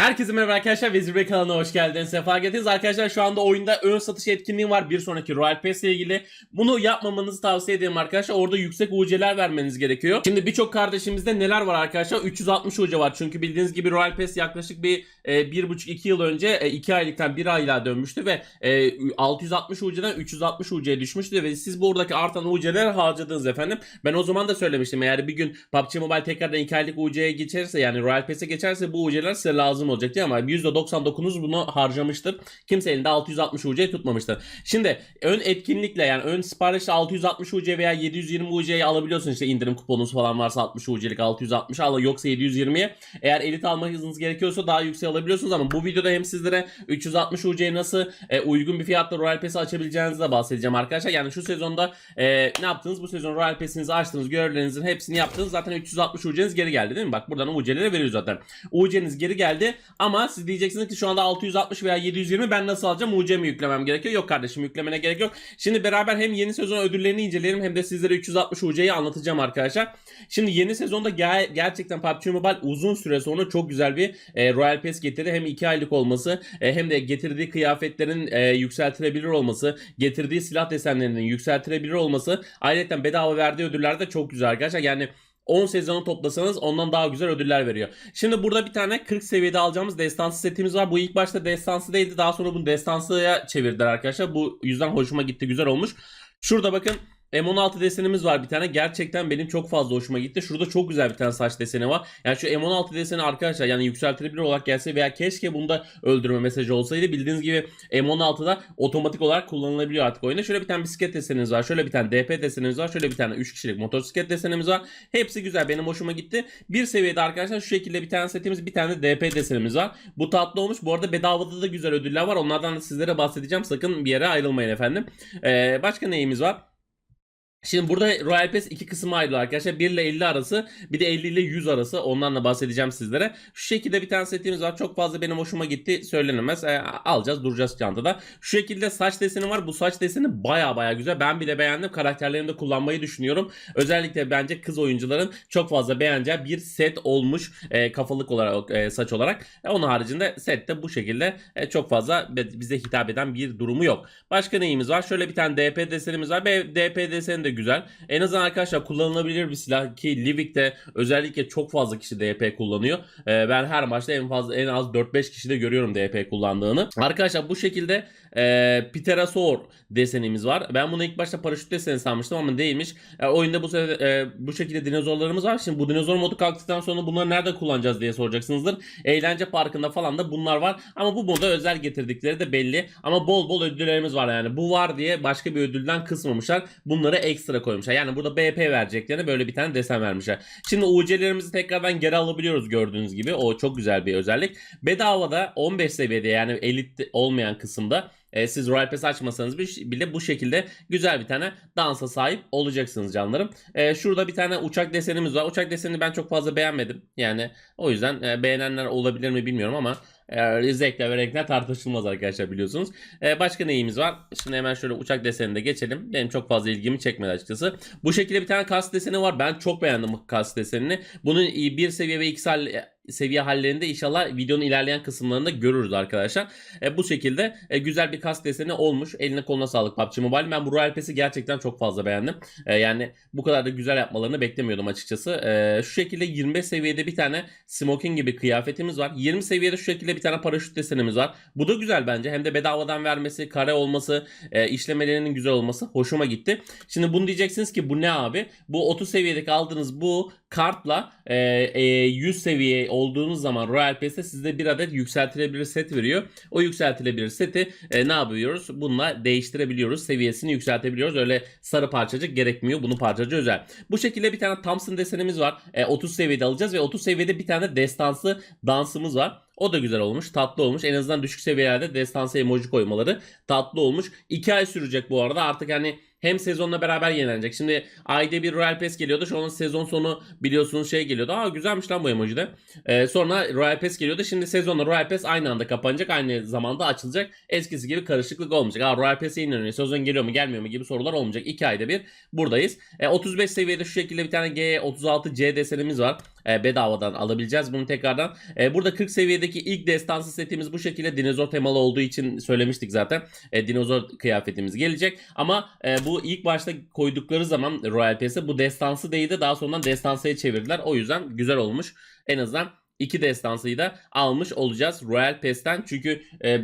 Herkese merhaba arkadaşlar Vezir Bey kanalına hoş geldiniz. Sefa getirdiniz. Arkadaşlar şu anda oyunda ön satış etkinliği var. Bir sonraki Royal Pass ile ilgili. Bunu yapmamanızı tavsiye ederim arkadaşlar. Orada yüksek UC'ler vermeniz gerekiyor. Şimdi birçok kardeşimizde neler var arkadaşlar? 360 UC var. Çünkü bildiğiniz gibi Royal Pass yaklaşık bir e, 1,5-2 yıl önce 2 aylıktan 1 aylığa dönmüştü ve e, 660 UC'den 360 UC'ye düşmüştü ve siz buradaki artan UC'ler harcadınız efendim. Ben o zaman da söylemiştim. Eğer bir gün PUBG Mobile tekrardan 2 aylık UC'ye geçerse yani Royal Pass'e geçerse bu UC'ler size lazım olacak diye ama %99'unuz bunu harcamıştır. Kimse elinde 660 UC tutmamıştır. Şimdi ön etkinlikle yani ön siparişle 660 UC veya 720 UC'yi alabiliyorsunuz işte indirim kuponunuz falan varsa 60 UC'lik 660 al yoksa 720'ye. Eğer elit almanız gerekiyorsa daha yüksek alabiliyorsunuz ama bu videoda hem sizlere 360 UC'ye nasıl e, uygun bir fiyatla Royal Pass'i açabileceğinizi de bahsedeceğim arkadaşlar. Yani şu sezonda e, ne yaptınız? Bu sezon Royal Pass'inizi açtınız. Görevlerinizin hepsini yaptınız. Zaten 360 UC'niz geri geldi değil mi? Bak buradan UC'leri veriyor zaten. UC'niz geri geldi ama siz diyeceksiniz ki şu anda 660 veya 720 ben nasıl alacağım? UC mi yüklemem gerekiyor? Yok kardeşim yüklemene gerek yok. Şimdi beraber hem yeni sezon ödüllerini inceleyelim hem de sizlere 360 UC'yi anlatacağım arkadaşlar. Şimdi yeni sezonda ger- gerçekten PUBG Mobile uzun süre sonra çok güzel bir e, Royal Pass getirdi. Hem 2 aylık olması e, hem de getirdiği kıyafetlerin e, yükseltilebilir olması, getirdiği silah desenlerinin yükseltilebilir olması, ayrıca bedava verdiği ödüller de çok güzel arkadaşlar. Yani 10 sezonu toplasanız ondan daha güzel ödüller veriyor. Şimdi burada bir tane 40 seviyede alacağımız destansı setimiz var. Bu ilk başta destansı değildi. Daha sonra bunu destansıya çevirdiler arkadaşlar. Bu yüzden hoşuma gitti. Güzel olmuş. Şurada bakın M16 desenimiz var bir tane. Gerçekten benim çok fazla hoşuma gitti. Şurada çok güzel bir tane saç deseni var. Yani şu M16 deseni arkadaşlar yani yükseltilebilir olarak gelse veya keşke bunda öldürme mesajı olsaydı. Bildiğiniz gibi M16'da otomatik olarak kullanılabiliyor artık oyunda. Şöyle bir tane bisiklet desenimiz var. Şöyle bir tane DP desenimiz var. Şöyle bir tane 3 kişilik motosiklet desenimiz var. Hepsi güzel. Benim hoşuma gitti. Bir seviyede arkadaşlar şu şekilde bir tane setimiz bir tane de DP desenimiz var. Bu tatlı olmuş. Bu arada bedavada da güzel ödüller var. Onlardan da sizlere bahsedeceğim. Sakın bir yere ayrılmayın efendim. Ee, başka neyimiz var? Şimdi burada Royal Pass iki kısma ayrılıyor arkadaşlar. 1 ile 50 arası bir de 50 ile 100 arası ondan da bahsedeceğim sizlere. Şu şekilde bir tane setimiz var. Çok fazla benim hoşuma gitti söylenemez. E, alacağız duracağız çantada. Şu şekilde saç deseni var. Bu saç deseni baya baya güzel. Ben bile beğendim. Karakterlerini de kullanmayı düşünüyorum. Özellikle bence kız oyuncuların çok fazla beğeneceği bir set olmuş e, kafalık olarak e, saç olarak. E, onun haricinde sette bu şekilde e, çok fazla bize hitap eden bir durumu yok. Başka neyimiz var? Şöyle bir tane DP desenimiz var. DP deseni de güzel. En azından arkadaşlar kullanılabilir bir silah ki Livik'te özellikle çok fazla kişi DP kullanıyor. Ee, ben her maçta en fazla en az 4-5 kişi de görüyorum DP kullandığını. Arkadaşlar bu şekilde e, Pterosaur desenimiz var. Ben bunu ilk başta paraşüt deseni sanmıştım ama değilmiş. E, oyunda bu sefer e, bu şekilde dinozorlarımız var. Şimdi bu dinozor modu kalktıktan sonra bunları nerede kullanacağız diye soracaksınızdır. Eğlence parkında falan da bunlar var. Ama bu moda özel getirdikleri de belli. Ama bol bol ödüllerimiz var yani. Bu var diye başka bir ödülden kısmamışlar. Bunları ekstra koymuşlar. Yani burada BP vereceklerine böyle bir tane desen vermişler. Şimdi UC'lerimizi tekrardan geri alabiliyoruz gördüğünüz gibi. O çok güzel bir özellik. Bedavada 15 seviyede yani elit olmayan kısımda e, siz Royal Pass açmasanız bile bu şekilde güzel bir tane dansa sahip olacaksınız canlarım. E, şurada bir tane uçak desenimiz var. Uçak desenini ben çok fazla beğenmedim. Yani o yüzden e, beğenenler olabilir mi bilmiyorum ama e, zevkler ve renkler tartışılmaz arkadaşlar biliyorsunuz. E, başka neyimiz var? Şimdi hemen şöyle uçak desenine geçelim. Benim çok fazla ilgimi çekmedi açıkçası. Bu şekilde bir tane kas deseni var. Ben çok beğendim kas desenini. Bunun bir seviye ve iki seviye hallerinde inşallah videonun ilerleyen kısımlarında görürüz arkadaşlar. E, bu şekilde e, güzel bir kas deseni olmuş. Eline koluna sağlık PUBG Mobile. Ben bu Royal Pass'i gerçekten çok fazla beğendim. E, yani bu kadar da güzel yapmalarını beklemiyordum açıkçası. E, şu şekilde 25 seviyede bir tane smoking gibi kıyafetimiz var. 20 seviyede şu şekilde bir tane paraşüt desenimiz var. Bu da güzel bence. Hem de bedavadan vermesi, kare olması, e, işlemelerinin güzel olması hoşuma gitti. Şimdi bunu diyeceksiniz ki bu ne abi? Bu 30 seviyedeki aldığınız bu kartla e, e, 100 seviye olduğunuz zaman Royal Pass'te size bir adet yükseltilebilir set veriyor. O yükseltilebilir seti e, ne yapıyoruz? Bununla değiştirebiliyoruz. Seviyesini yükseltebiliyoruz. Öyle sarı parçacık gerekmiyor. Bunu parçacı özel. Bu şekilde bir tane Thompson desenimiz var. E, 30 seviyede alacağız ve 30 seviyede bir tane destansı dansımız var. O da güzel olmuş. Tatlı olmuş. En azından düşük seviyelerde destansı emoji koymaları tatlı olmuş. 2 ay sürecek bu arada. Artık hani hem sezonla beraber yenilenecek. Şimdi ayda bir Royal Pass geliyordu. Şu an sezon sonu biliyorsunuz şey geliyordu. Aa güzelmiş lan bu emoji de. Ee, sonra Royal Pass geliyordu. Şimdi sezonla Royal Pass aynı anda kapanacak. Aynı zamanda açılacak. Eskisi gibi karışıklık olmayacak. Aa Royal Pass yenileniyor. Sezon geliyor mu gelmiyor mu gibi sorular olmayacak. 2 ayda bir buradayız. E, 35 seviyede şu şekilde bir tane G36C desenimiz var. E, bedavadan alabileceğiz bunu tekrardan. E, burada 40 seviyedeki ilk destansı setimiz bu şekilde dinozor temalı olduğu için söylemiştik zaten. E, dinozor kıyafetimiz gelecek. Ama e, bu ilk başta koydukları zaman Royal Pass'e bu destansı değildi. Daha sonradan destansıya çevirdiler. O yüzden güzel olmuş. En azından iki destansıyı da almış olacağız Royal Pass'ten. Çünkü e,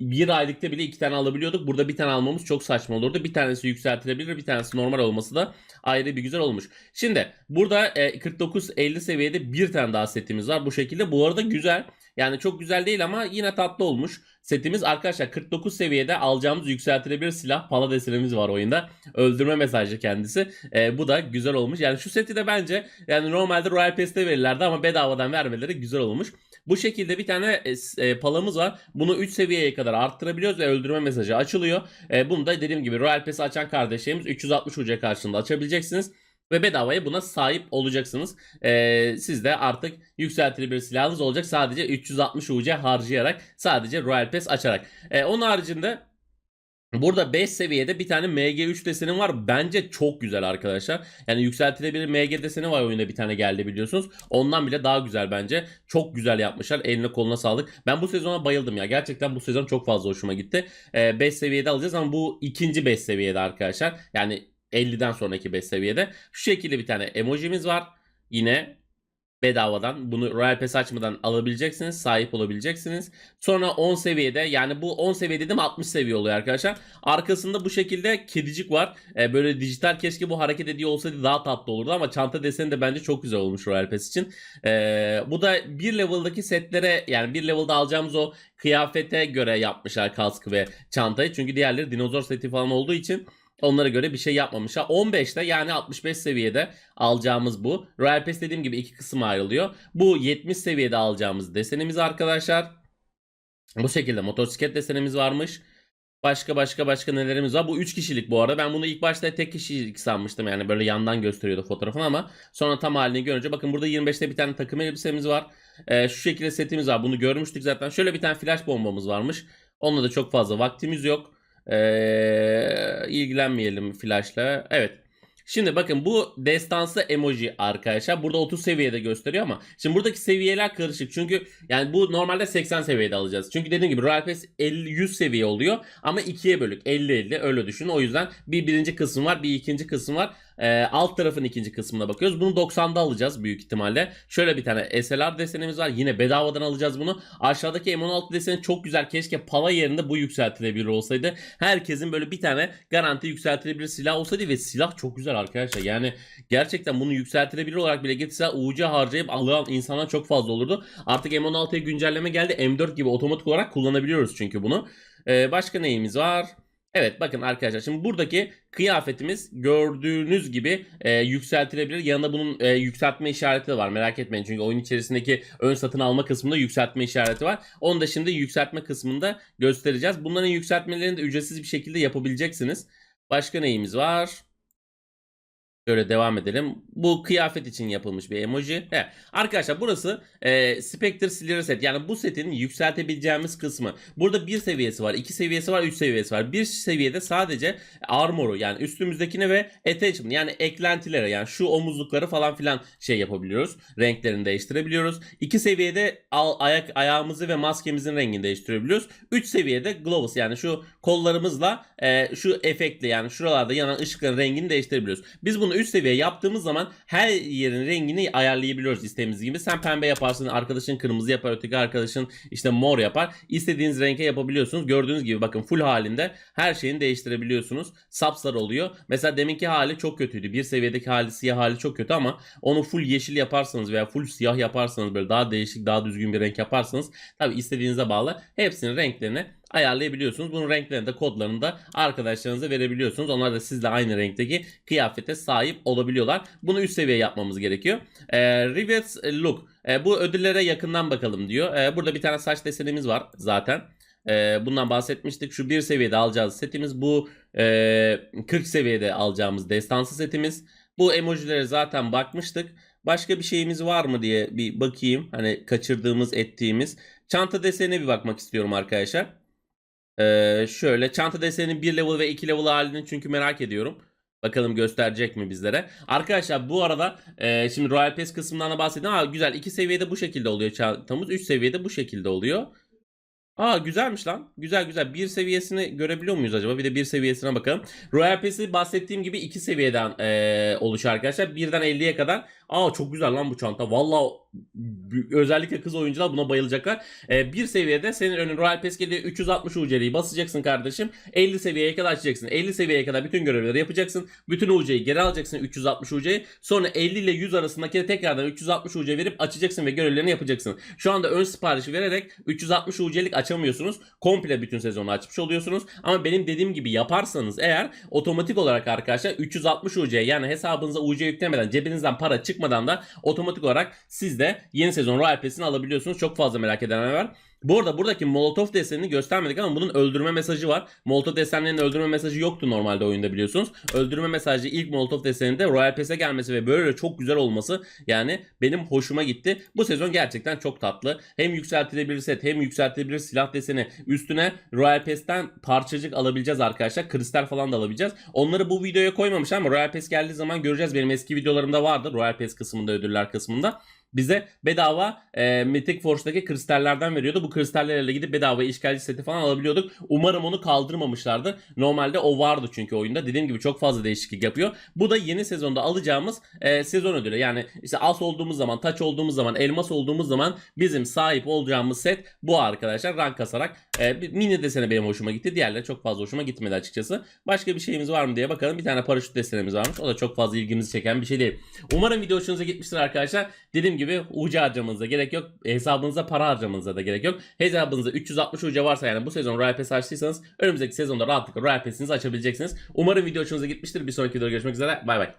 bir aylıkta bile iki tane alabiliyorduk. Burada bir tane almamız çok saçma olurdu. Bir tanesi yükseltilebilir, bir tanesi normal olması da ayrı bir güzel olmuş. Şimdi burada e, 49-50 seviyede bir tane daha setimiz var bu şekilde. Bu arada güzel. Yani çok güzel değil ama yine tatlı olmuş. Setimiz arkadaşlar 49 seviyede alacağımız yükseltilebilir silah pala desenimiz var oyunda. Öldürme mesajı kendisi. E, bu da güzel olmuş. Yani şu seti de bence yani normalde Royal Pass'te verirlerdi ama bedavadan vermeleri güzel olmuş. Bu şekilde bir tane e, e, palamız var. Bunu 3 seviyeye kadar arttırabiliyoruz ve öldürme mesajı açılıyor. E, bunu da dediğim gibi Royal Pass'i açan kardeşlerimiz 360 UC karşılığında açabileceksiniz. Ve bedavaya buna sahip olacaksınız. Ee, siz de artık yükseltilebilir silahınız olacak. Sadece 360 UC harcayarak sadece Royal Pass açarak. Ee, onun haricinde Burada 5 seviyede bir tane MG3 deseni var. Bence çok güzel arkadaşlar. Yani yükseltilebilir MG deseni var oyunda bir tane geldi biliyorsunuz. Ondan bile daha güzel bence. Çok güzel yapmışlar. Eline koluna sağlık. Ben bu sezona bayıldım ya. Gerçekten bu sezon çok fazla hoşuma gitti. 5 ee, seviyede alacağız ama bu ikinci 5 seviyede arkadaşlar. Yani 50'den sonraki 5 seviyede. Şu şekilde bir tane emojimiz var. Yine bedavadan bunu Royal Pass açmadan alabileceksiniz. Sahip olabileceksiniz. Sonra 10 seviyede yani bu 10 seviye dedim 60 seviye oluyor arkadaşlar. Arkasında bu şekilde kedicik var. Ee, böyle dijital keşke bu hareket ediyor olsaydı daha tatlı olurdu ama çanta deseni de bence çok güzel olmuş Royal Pass için. Ee, bu da bir level'daki setlere yani bir level'da alacağımız o kıyafete göre yapmışlar kaskı ve çantayı. Çünkü diğerleri dinozor seti falan olduğu için Onlara göre bir şey yapmamışlar. 15'te yani 65 seviyede alacağımız bu. Royal Pass dediğim gibi iki kısım ayrılıyor. Bu 70 seviyede alacağımız desenimiz arkadaşlar. Bu şekilde motosiklet desenimiz varmış. Başka başka başka nelerimiz var. Bu 3 kişilik bu arada. Ben bunu ilk başta tek kişilik sanmıştım. Yani böyle yandan gösteriyordu fotoğrafını ama sonra tam halini görünce bakın burada 25'te bir tane takım elbisemiz var. Ee, şu şekilde setimiz var. Bunu görmüştük zaten. Şöyle bir tane flash bombamız varmış. Onunla da çok fazla vaktimiz yok. Ee, ilgilenmeyelim flashla. Evet. Şimdi bakın bu destansı emoji arkadaşlar. Burada 30 seviyede gösteriyor ama şimdi buradaki seviyeler karışık. Çünkü yani bu normalde 80 seviyede alacağız. Çünkü dediğim gibi Royal Pass 50 100 seviye oluyor ama ikiye bölük 50 50 öyle düşünün. O yüzden bir birinci kısım var, bir ikinci kısım var. E, alt tarafın ikinci kısmına bakıyoruz. Bunu 90'da alacağız büyük ihtimalle. Şöyle bir tane SLR desenimiz var. Yine bedavadan alacağız bunu. Aşağıdaki M16 deseni çok güzel. Keşke pala yerinde bu yükseltilebilir olsaydı. Herkesin böyle bir tane garanti yükseltilebilir silah olsaydı ve silah çok güzel arkadaşlar. Yani gerçekten bunu yükseltilebilir olarak bile getirse UC harcayıp alan insanlar çok fazla olurdu. Artık M16'ya güncelleme geldi. M4 gibi otomatik olarak kullanabiliyoruz çünkü bunu. Ee, başka neyimiz var? Evet bakın arkadaşlar şimdi buradaki kıyafetimiz gördüğünüz gibi e, yükseltilebilir. Yanında bunun e, yükseltme işareti de var merak etmeyin. Çünkü oyun içerisindeki ön satın alma kısmında yükseltme işareti var. Onu da şimdi yükseltme kısmında göstereceğiz. Bunların yükseltmelerini de ücretsiz bir şekilde yapabileceksiniz. Başka neyimiz var? Şöyle devam edelim. Bu kıyafet için yapılmış bir emoji. He. Arkadaşlar burası e, Spectre Slayer set. Yani bu setin yükseltebileceğimiz kısmı. Burada bir seviyesi var, iki seviyesi var, üç seviyesi var. Bir seviyede sadece armoru yani üstümüzdekini ve attachment yani eklentilere yani şu omuzlukları falan filan şey yapabiliyoruz. Renklerini değiştirebiliyoruz. İki seviyede al, ayak ayağımızı ve maskemizin rengini değiştirebiliyoruz. Üç seviyede gloves yani şu kollarımızla e, şu efektle yani şuralarda yanan ışıkların rengini değiştirebiliyoruz. Biz bunu üst seviye yaptığımız zaman her yerin rengini ayarlayabiliyoruz istediğimiz gibi. Sen pembe yaparsın, arkadaşın kırmızı yapar, öteki arkadaşın işte mor yapar. İstediğiniz renge yapabiliyorsunuz. Gördüğünüz gibi bakın full halinde her şeyini değiştirebiliyorsunuz. Sapsarı oluyor. Mesela deminki hali çok kötüydü. Bir seviyedeki hali siyah hali çok kötü ama onu full yeşil yaparsanız veya full siyah yaparsanız böyle daha değişik, daha düzgün bir renk yaparsanız tabi istediğinize bağlı. Hepsinin renklerini ayarlayabiliyorsunuz. Bunun renklerini de kodlarını da arkadaşlarınıza verebiliyorsunuz. Onlar da sizle aynı renkteki kıyafete sahip olabiliyorlar. Bunu üst seviye yapmamız gerekiyor. E, Rivets Look. E, bu ödüllere yakından bakalım diyor. E, burada bir tane saç desenimiz var zaten. Ee, bundan bahsetmiştik. Şu bir seviyede alacağız setimiz bu. Ee, 40 seviyede alacağımız destansı setimiz. Bu emojilere zaten bakmıştık. Başka bir şeyimiz var mı diye bir bakayım. Hani kaçırdığımız ettiğimiz. Çanta desenine bir bakmak istiyorum arkadaşlar. Ee, şöyle çanta deseninin 1 level ve 2 level halini çünkü merak ediyorum. Bakalım gösterecek mi bizlere. Arkadaşlar bu arada e, şimdi Royal Pass kısmından da bahsedeyim. Aa, güzel 2 seviyede bu şekilde oluyor çantamız. 3 seviyede bu şekilde oluyor. Aa güzelmiş lan. Güzel güzel. Bir seviyesini görebiliyor muyuz acaba? Bir de bir seviyesine bakalım. Royal Pass'i bahsettiğim gibi iki seviyeden eee oluşuyor arkadaşlar. Birden 50'ye kadar. Aa çok güzel lan bu çanta. Valla özellikle kız oyuncular buna bayılacaklar. Eee, bir seviyede senin önün Royal Pass geliyor. 360 UC'liyi basacaksın kardeşim. 50 seviyeye kadar açacaksın. 50 seviyeye kadar bütün görevleri yapacaksın. Bütün UC'yi geri alacaksın 360 UC'yi. Sonra 50 ile 100 arasındaki tekrardan 360 UC verip açacaksın ve görevlerini yapacaksın. Şu anda ön siparişi vererek 360 UC'lik açamıyorsunuz. Komple bütün sezonu açmış oluyorsunuz. Ama benim dediğim gibi yaparsanız eğer otomatik olarak arkadaşlar 360 UC yani hesabınıza UC yüklemeden cebinizden para çıkmadan da otomatik olarak siz de yeni sezon Royal Pass'ini alabiliyorsunuz. Çok fazla merak edenler var. Bu arada buradaki Molotov desenini göstermedik ama bunun öldürme mesajı var. Molotov desenlerinin öldürme mesajı yoktu normalde oyunda biliyorsunuz. Öldürme mesajı ilk Molotov deseninde Royal Pass'e gelmesi ve böyle çok güzel olması yani benim hoşuma gitti. Bu sezon gerçekten çok tatlı. Hem yükseltilebilir set hem yükseltilebilir silah deseni üstüne Royal Pass'ten parçacık alabileceğiz arkadaşlar. Kristal falan da alabileceğiz. Onları bu videoya koymamış ama Royal Pass geldiği zaman göreceğiz. Benim eski videolarımda vardı Royal Pass kısmında ödüller kısmında bize bedava e, Mythic Force'daki kristallerden veriyordu. Bu kristallerle gidip bedava işgalci seti falan alabiliyorduk. Umarım onu kaldırmamışlardı. Normalde o vardı çünkü oyunda. Dediğim gibi çok fazla değişiklik yapıyor. Bu da yeni sezonda alacağımız e, sezon ödülü. Yani işte as olduğumuz zaman, taç olduğumuz zaman, elmas olduğumuz zaman bizim sahip olacağımız set bu arkadaşlar. Rank kasarak e, mini desene benim hoşuma gitti. Diğerleri çok fazla hoşuma gitmedi açıkçası. Başka bir şeyimiz var mı diye bakalım. Bir tane paraşüt desenemiz varmış. O da çok fazla ilgimizi çeken bir şey değil. Umarım video hoşunuza gitmiştir arkadaşlar. Dediğim gibi UC harcamanıza gerek yok. Hesabınıza para harcamanıza da gerek yok. Hesabınızda 360 UC varsa yani bu sezon Royal Pass açtıysanız önümüzdeki sezonda rahatlıkla Royal Pass'inizi açabileceksiniz. Umarım video hoşunuza gitmiştir. Bir sonraki videoda görüşmek üzere. Bay bay.